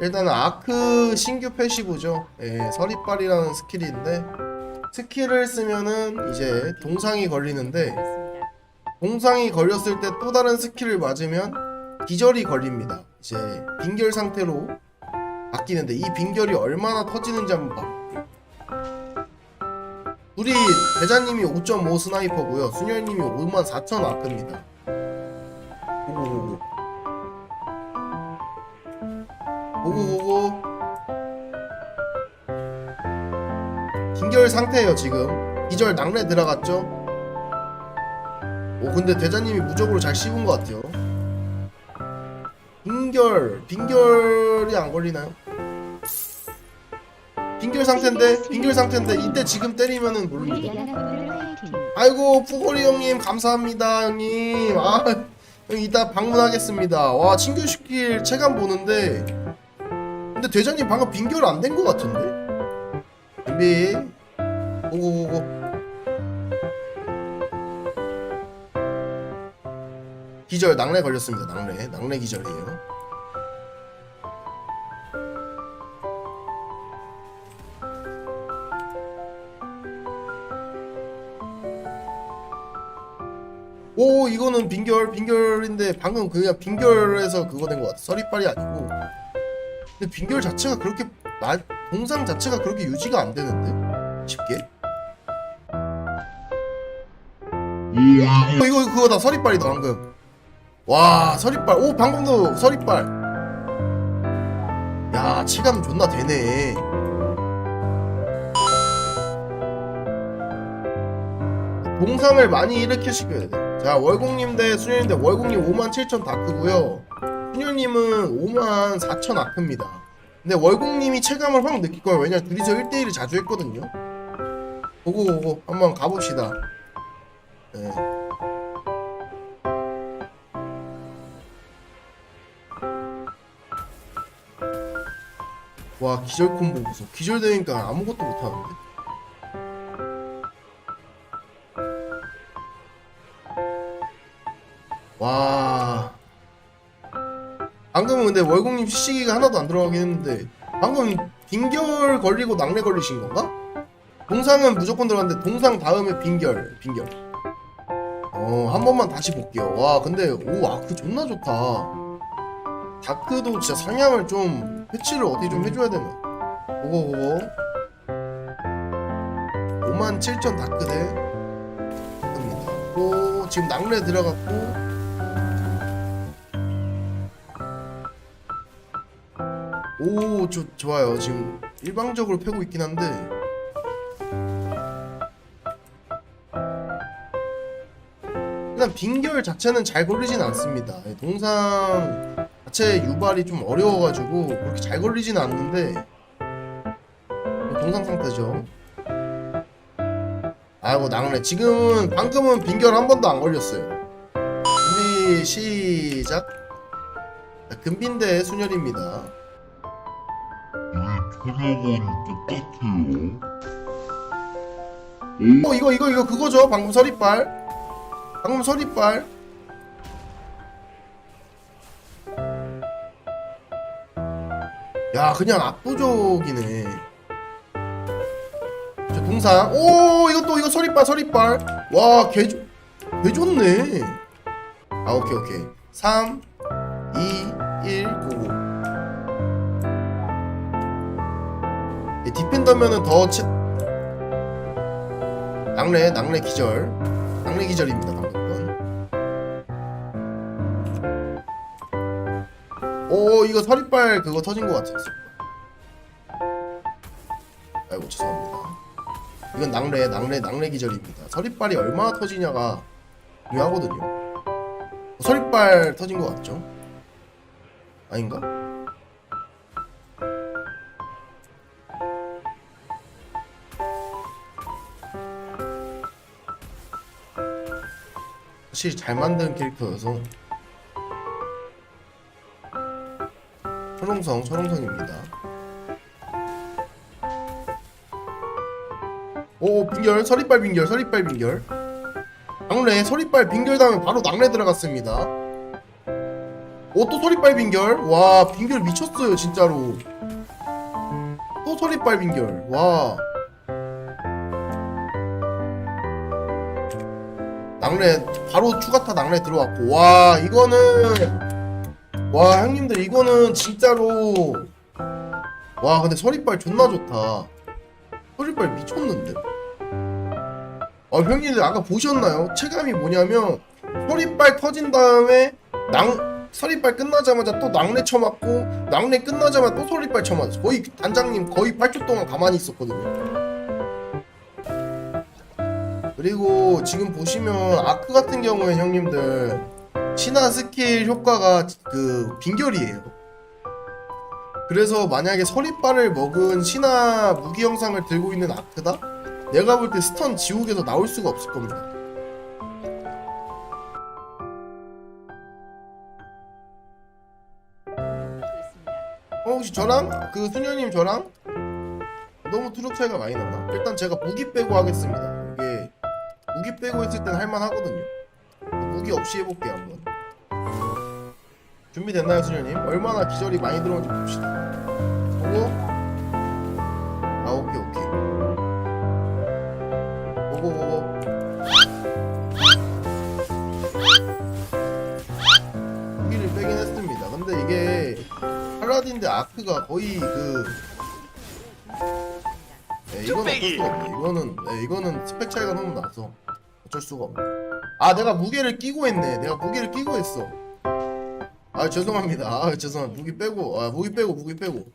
일단은 아크 신규 패시브죠. 예, 서리빨이라는 스킬인데 스킬을 쓰면은 이제 동상이 걸리는데 동상이 걸렸을 때 또 다른 스킬을 맞으면 기절이 걸립니다. 이제 빈결 상태로 바뀌는데 이 빈결이 얼마나 터지는지 한번 봐. 우리 대자님이 5.5 스나이퍼고요. 순열님이 54,000 아크입니다. 오고고 오고고고. 빈결 상태예요 지금. 기절 낙뢰 들어갔죠? 오 근데 대자님이 무적으로 잘 씹은 것 같아요. 빈결 빈결이 안 걸리나요? 빈결 상태인데 빈결 상태인데 이때 지금 때리면은 모릅니다. 아이고 푸고리 형님 감사합니다 형님. 아형 이따 방문하겠습니다. 와 친구 시킬 체감 보는데 근데 대장님 방금 빈결 안 된 것 같은데? 준비 오고오고 기절 낙뢰 걸렸습니다. 낙뢰 낙뢰 기절이에요. 오 이거는 빈결 빈결인데 방금 그냥 빈결에서 그거 된 것 같아. 서리빨이 아니고. 근데 빈결 자체가 그렇게 말 동상 자체가 그렇게 유지가 안 되는데? 쉽게. 어, 이거 이거 그거다 서리빨이다 방금. 와 서리빨. 오 방금도 서리빨. 야 체감 존나 되네. 동상을 많이 일으키시켜야 돼 자 월공님 대 순열님 대 월공님 5만 7천 다 크고요 순열님은 5만 4천 아크입니다. 근데 월공님이 체감을 확 느낄 거예요. 왜냐 둘이서 1대1을 자주 했거든요. 오고 오고 한번 가봅시다. 네. 와 기절 콤보 무슨 기절 되니까 아무것도 못 하는데? 와 방금은 근데 월공님 시시기가 하나도 안 들어가긴 했는데 방금 빈결 걸리고 낙뢰 걸리신 건가? 동상은 무조건 들어갔는데 동상 다음에 빈결 빈결. 어 한 번만 다시 볼게요. 와 근데 오 아크 존나 좋다. 다크도 진짜 상향을 좀 패치를 어떻게 좀 해줘야 되나? 오고 오고. 57,000 다크대 다크입니다 또 지금 낙뢰 들어갔고 오 저, 좋아요 지금 일방적으로 패고 있긴 한데 일단 빈결 자체는 잘 걸리진 않습니다 예, 동상 자체 유발이 좀 어려워가지고 그렇게 잘 걸리지는 않는데 동상 상태죠. 아이고 낙뢰 지금은 방금은 빈결 한 번도 안 걸렸어요. 준비 시작. 자, 금빈대 순열입니다. 그녀가 똑같아요. 오. 어 이거 이거 이거 그거죠. 방금 서리빨. 방금 서리빨. 야 그냥 압도적이네. 저 동상 오 이거 또 이거 서리빨 서리빨. 와개 개 좋네. 아 오케이 오케이. 3 2 1 9 9 디펜더면은 더 치... 낙뢰 낙뢰 기절. 낙뢰 기절입니다 방금 건. 오 이거 서리빨 그거 터진 것 같았어. 아이고 죄송합니다. 이건 낙뢰 낙뢰 낙뢰 기절입니다. 서리빨이 얼마나 터지냐가 중요하거든요. 서리빨 터진 것 같죠? 아닌가? 사실 잘 만든 캐릭터여서 철옹성 철옹성입니다. 오 빙결 서리빨 빙결 서리빨 빙결. 낙뢰 서리빨 빙결 다음에 바로 낙뢰 들어갔습니다. 오또 소리빨 빈결. 와 빈결 미쳤어요 진짜로. 또 소리빨 빈결. 와 낙뢰 바로 추가타 낙뢰 들어왔고. 와 이거는 와 형님들 이거는 진짜로. 와 근데 서리빨 존나 좋다. 서리빨 미쳤는데? 아 형님들 아까 보셨나요? 체감이 뭐냐면 서리빨 터진 다음에 낭 서리빨 끝나자마자 또 낙뢰 쳐맞고 낙뢰 끝나자마자 또 서리빨 쳐맞았어. 거의 단장님 거의 8초 동안 가만히 있었거든요 그리고 지금 보시면 아크 같은 경우에 형님들 신화 스킬 효과가 그 빈결이에요 그래서 만약에 서리빨을 먹은 신화 무기 영상을 들고 있는 아크다? 내가 볼 때 스턴 지옥에서 나올 수가 없을 겁니다 어 혹시 저랑 그 수녀님 저랑 너무 투력 차이가 많이 나나? 일단 제가 무기 빼고 하겠습니다. 무기 빼고 했을 땐 할만하거든요. 무기 없이 해볼게요 한번. 준비됐나요 수녀님? 얼마나 기절이 많이 들어온지 봅시다. 보고 아 오케이 오케이. 보고 보고. 무기를 빼긴 했습니다. 근데 이게 팔라딘 데 아크가 거의 그 네, 이건 어쩔 수가 없네. 이거는 네, 이거는 스펙 차이가 너무 나서 어쩔 수가 없네. 아 내가 무게를 끼고 했네. 내가 무게를 끼고 했어. 아 죄송합니다. 아 죄송합니다. 무기 빼고 아 무기 빼고 무기 빼고